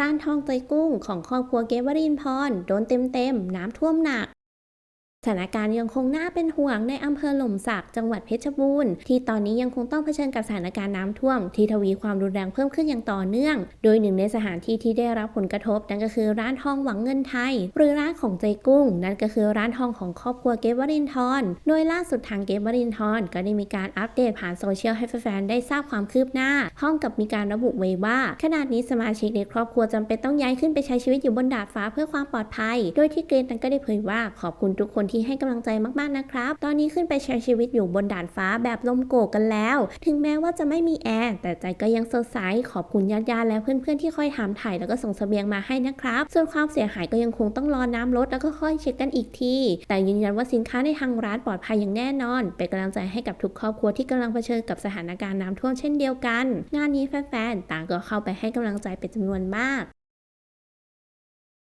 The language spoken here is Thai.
ร้านทองเตยกุ้งของครอบครัวเกวรินพรโดนเต็มๆ น้ำท่วมหนัก สถานการณ์ยังคงน่าเป็นห่วงในอำเภอหล่มสักจังหวัดเพชรบูรณ์ที่ตอนนี้ยังคงต้องเผชิญกับสถานการณ์น้ำท่วม ที่ทวีความรุนแรงเพิ่มขึ้นอย่างต่อเนื่อง โดยหนึ่งในสถานที่ที่ได้รับผลกระทบ นั่นก็คือร้านทองหวังเงินไทย หรือร้านของเจกุ้ง นั่นก็คือร้านทองของครอบครัวเกวรินทรโดยล่าสุดทางเกวรินทรก็ได้มีการอัปเดตผ่านโซเชียลให้แฟนๆได้ทราบความคืบหน้าพร้อมกับมีการระบุไว้ว่า ขณะนี้สมาชิกในครอบครัวจำเป็นต้องย้ายขึ้นไปใช้ชีวิตอยู่บนดาดฟ้าเพื่อความปลอดภัย โดยที่เกรนนั้นก็ได้เผยว่าขอบคุณทุกคนที่ให้กำลังใจมากๆนะครับ ตอนนี้ขึ้นไปใช้ชีวิตอยู่บนดาดฟ้าแบบลมโกกกันแล้ว ถึงแม้ว่าจะไม่มีแอร์แต่ใจก็ยังสดใสขอบคุณญาติๆและเพื่อนๆที่คอยถามถ่ายแล้วก็ส่งเสบียงมาให้นะครับ ส่วนความเสียหายก็ยังคงต้องรอน้ำลดแล้วก็ค่อยเช็คกันอีกที แต่ยืนยันว่าสินค้าในทางร้านปลอดภัยอย่างแน่นอน เป็นกำลังใจให้กับทุกครอบครัวที่กำลังเผชิญกับสถานการณ์น้ำท่วมเช่นเดียวกัน งานนี้แฟนๆต่างก็เข้าไปให้กำลังใจเป็นจำนวนมาก